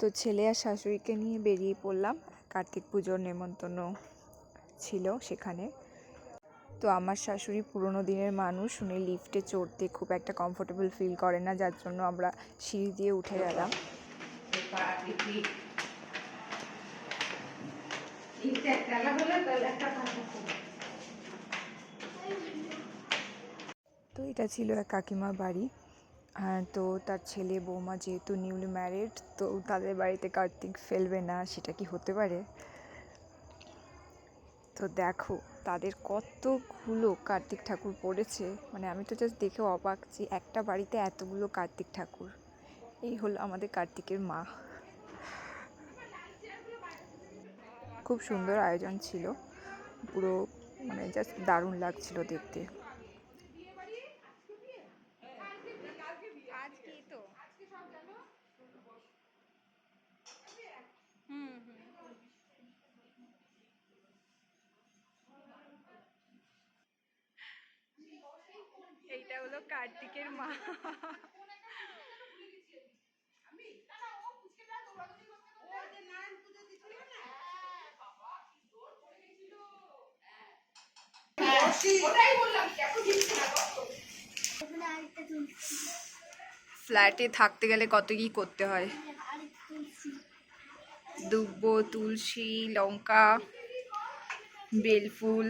তো ছেলে আর শাশুড়িকে নিয়ে বেরিয়ে পড়লাম। কার্তিক পুজোর নেমন্তন্ন ছিল সেখানে। তো আমার শাশুড়ি পুরোনো দিনের মানুষ উনি লিফটে চড়তে খুব একটা কমফোর্টেবল ফিল করে না যার জন্য আমরা সিঁড়ি দিয়ে উঠে গেলাম। তো এটা ছিল এক কাকিমার বাড়ি। তো তার ছেলে বৌমা যেহেতু নিউলি ম্যারিড তো তাদের বাড়িতে কার্তিক ফেলবে না সেটা কি হতে পারে? তো দেখো, তাদের কতগুলো কার্তিক ঠাকুর পড়েছে। মানে আমি তো জাস্ট দেখে অবাক যে একটা বাড়িতে এতগুলো কার্তিক ঠাকুর। এই হলো আমাদের কার্তিকের মা। খুব সুন্দর আয়োজন ছিল। পুরো মানে জাস্ট দারুণ লাগছিল দেখতে আজ কি তো এইটা হলো কার্তিকের মা। ফ্ল্যাটে থাকতে গেলে কত কি করতে হয়? দুব্বো তুলসী লঙ্কা বেলফুল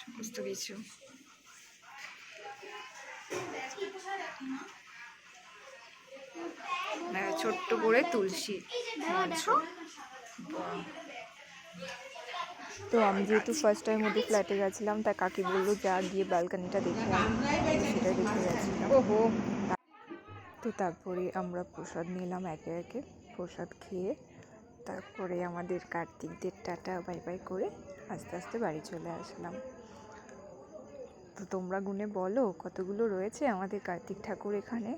সমস্ত কিছু। ছোট্ট করে তুলসী তো আমি যেহেতু ফার্স্ট টাইম ওদের ফ্ল্যাটে গেছিলাম তাই কাকি বলল যা গিয়ে ব্যালকানিটা দেখে আয়। সেটাই দেখতে গেছিলাম। ওহো। তো তারপরে আমরা প্রসাদ নিলাম একে একে। প্রসাদ খেয়ে তারপরে আমাদের কার্তিকদের টাটা, বাই বাই করে আস্তে আস্তে বাড়ি চলে আসলাম। তো তোমরা গুনে বলো কতগুলো রয়েছে আমাদের কার্তিক ঠাকুর এখানে?